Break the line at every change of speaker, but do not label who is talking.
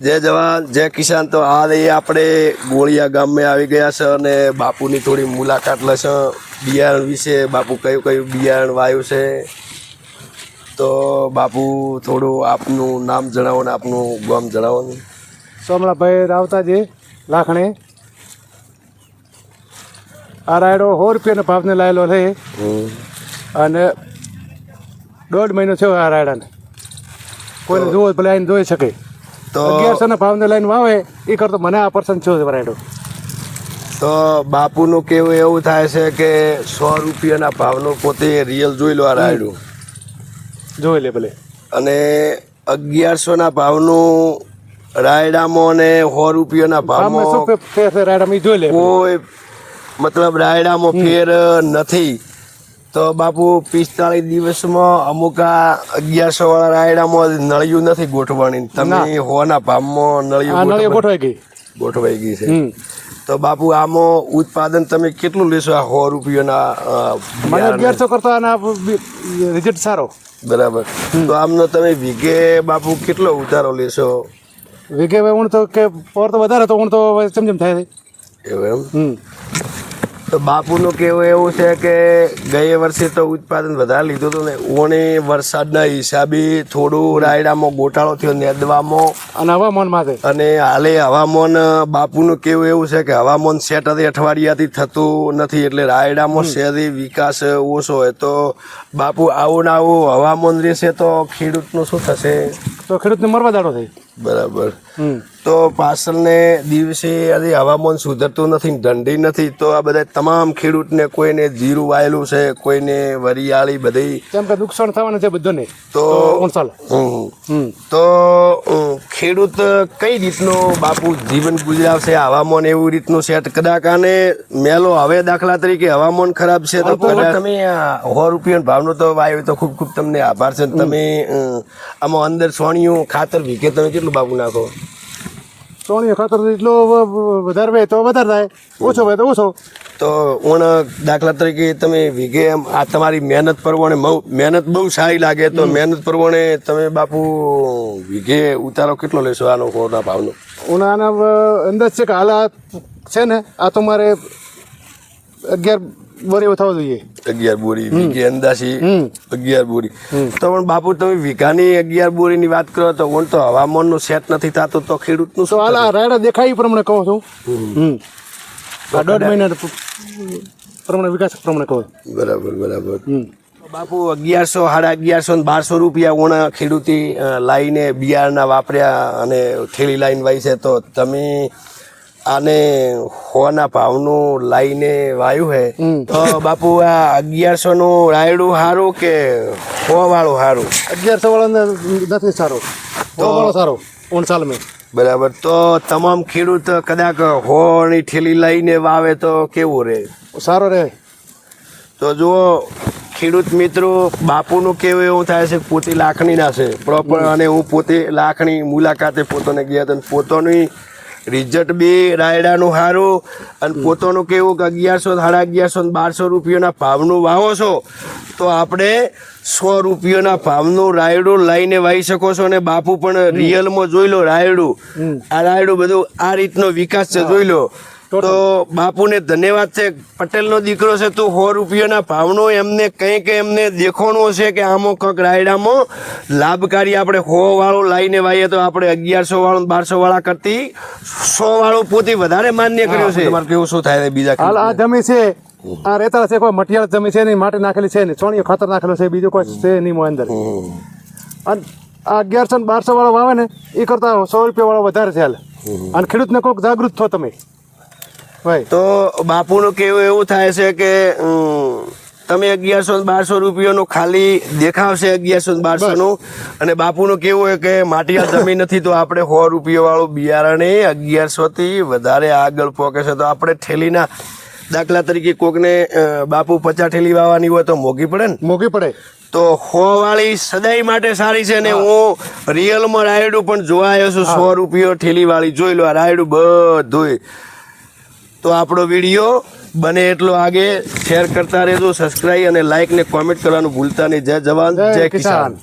જય જવાન જય કિસાન. તો હાલ એ આપણે ગોળિયા ગામમાં આવી ગયા છે અને બાપુની થોડી મુલાકાત લેશે. બિયારણ વિશે બાપુ કયું કયું બિયારણ વાયું છે. તો બાપુ થોડું આપનું નામ જણાવો ને આપનું ગામ જણાવો ને.
સોમલાભાઈ રાવતાજી લાખણે. આ રાયડો સો રૂપિયાના ભાવને લાયેલો છે. અને દોઢ મહિનો થયો આ રાયડાને. કોઈને જુઓ ભલે આવીને જોઈ શકે.
તો
અગિયારસો ના ભાવને લઈને વાવે એ કરતો મને આ પર્સન છે રાયડો
તો બાપુનું કેવું એવું થાય છે કે સો રૂપિયાના ભાવનો પોતે રિયલ જોઈ લો આ રાયડું.
જોઈ લે ભલે.
અને અગિયારસોના ભાવનું રાયડામાં અને સો રૂપિયાના
ભાવમાં રાયડામાં જોઈ લે.
કોઈ મતલબ રાયડામાં ફેર નથી. તો બાપુ પિસ્તાળીસ દિવસમાં અમુક આ અગિયારસો વાળા રાયડામાં નળિયું નથી ગોઠવાની. તમે હોના ભાવમાં નળિયું
ગોઠવાઈ ગઈ.
ગોઠવાઈ ગઈ છે. તો બાપુ આમાં ઉત્પાદન તમે કેટલું લેશો આ સો રૂપિયાના
મને? અગિયારસો કરતા આના રિઝલ્ટ સારો.
બરાબર. તો આમનો તમે વીઘે બાપુ કેટલો ઉતારો લેશો?
વીઘે હું તો કે પર તો વધારે તો ઊણ તો ચમચમ થાય.
એવું એમ? તો બાપુનું કહેવું એવું છે કે ગયે વર્ષે તો ઉત્પાદન વધારે લીધું હતું ને ઓણે વરસાદના હિસાબે થોડું રાયડામાં ગોટાળો થયો નેદવામાં.
અને હવામાન માટે?
અને હાલે હવામાન બાપુનું કહેવું એવું છે કે હવામાન સેટ હતી અઠવાડિયાથી થતું નથી એટલે રાયડામાં શહેરી વિકાસ ઓછો હોય. તો બાપુ આવું ને આવું હવામાન રહેશે તો ખેડૂતનું શું થશે?
તો ખેડૂતને મરવા દાડો થઈ.
બરાબર. તો પાછળને દિવસે આજે હવામાન સુધરતું નથી ઠંડી નથી તો આ બધા તમામ ખેડૂતને કોઈને જીરું વાયેલું છે કોઈને વરિયાળી બધી.
કેમ કે નુકસાન થવાનું છે બધાને.
તો તો ખેડૂત કઈ રીતનો બાપુ જીવન ગુજારશે હવામાન એવું રીતનું સેટ કદાચ આને મેલો હવે દાખલા તરીકે હવામાન ખરાબ છે તો તમે સો રૂપિયા ભાવનો તો વાયો તો ખૂબ ખૂબ તમને આભાર છે. તમે આમાં અંદર સોણિયું ખાતર વીઘે તમે કેટલું બાપુ નાખો
સોની ખાતર એટલો વ- વ- વધારે હોય તો વધારે થાય. ઓછો હોય તો ઓછો.
તો ઓણ દાખલા તરીકે તમે વીઘે એમ આ તમારી મહેનત પ્રમાણે મહેનત બહુ સારી લાગે તો મહેનત પ્રમાણે તમે બાપુ વીઘે ઉતારો કેટલો લેશો આનો કોના ભાવનો?
ઉનાળાના આના અંદાજ છે કે હાલ છે ને આ તો મારે અગિયાર બોરી એવો થવો જોઈએ.
અગિયાર બોરી વીઘે અંદાજી અગિયાર બોરી. તો પણ બાપુ તમે વીઘાની અગિયાર બોરીની વાત કરો તો ઓણ તો હવામાનનું સેટ નથી થતું તો ખેડૂતનું
નું
શું
હાલ આ રાયડા દેખાય પ્રમાણે કહું છું? આ દોઢ મહિના પ્રમાણે વિકાસ પ્રમાણે કહું.
બરાબર બરાબર. બાપુ અગિયારસો સાડા અગિયારસો ને બારસો રૂપિયા ઓણા ખેડૂતી લાઈને બિયારણના વાપર્યા અને થેલી લાઈન વાઈ છે તો તમે આને હોના ભાવનું લાઈને વાયું હે. તો બાપુ આ અગિયારસો નું રાયડું સારું કે હો વાળું સારું
અગિયારસો વાળું નથી સારું. સો વાળો સારો ઊણ સાલ મેં
બરાબર. તો તમામ ખેડૂત કદાચ હોની ઠેલી લઈને વાવે તો કેવું રહે
સારો રહે
તો જુઓ ખેડૂત મિત્રો બાપુનું કેવું એવું થાય છે પોતી લાખણીના છે. પ્રોપર અને હું પોતે લાખણી મુલાકાતે પોતાને ગયા હતા અને પોતાની રિઝલ્ટ બે રાયડાનું સારું અને પોતાનું કેવું કે અગિયારસો સાડા અગિયારસો ને બારસો રૂપિયાના ભાવનું વાવો છો તો આપણે સો રૂપિયાના ભાવનું રાયડું લઈને વાવી શકો છો અને બાપુ પણ રિયલમાં જોઈ લો રાયડું. આ રાયડું બધું આ રીતનો વિકાસ છે જોઈ લો. તો બાપુને ધન્યવાદ છે. પટેલનો દીકરો છે તું સો રૂપિયાના ભાવનો એમને કંઈક એમને દેખોણો છે કે આમાં કંઈક રાયડામાં લાભકારી આપણે સો વાળો લાઈને વાઈએ તો આપણે અગિયારસો વાળું બારસો વાળા કરતી સો વાળું પોતે વધારે માન્ય કર્યો છે. તમારે કેવું શું થાય બીજા
હાલ આ જમી છે. આ રેતા છે કોઈ મટિયાળ જમી છે નહીં માટી નાખેલી છે નહીં. સોણીઓ ખાતર નાખેલો છે બીજું કોઈ છે નહીં મોં અંદર. અને આ અગિયારસો ને બારસો વાળો વાવે ને એ કરતા સો રૂપિયા વાળો વધારે છે હાલ. અને ખેડૂતને કોઈક જાગૃત થો તમે.
તો બાપુનું કેવું એવું થાય છે કે તમે અગિયારસો ને બારસો રૂપિયાનું ખાલી દેખાવશે અગિયારસો ને બારસોનું. અને બાપુનું કેવું હોય કે માટીયા જમીન નથી તો આપણે સો રૂપિયા વાળું બિયારણ અગિયારસો થી વધારે આગળ પોકે છે. તો આપણે ઠેલીના દાખલા તરીકે કોકને બાપુ પચાસ ઠેલી વાવવાની હોય તો મોંઘી પડે ને?
મોઘી પડે.
તો સો વાળી સદાય માટે સારી છે ને હું. રિયલમાં રાયડું પણ જોવા આવ્યો છું સો રૂપિયો ઠેલી વાળી જોઈ લો આ રાયડું બધું તો આપણો વીડિયો બને એટલો આગે. શેર કરતા રહેજો સબસ્ક્રાઈબ અને લાઈક ને કોમેન્ટ કરવાનું ભૂલતા નહીં. જય જવાન
જય.
કિસાન.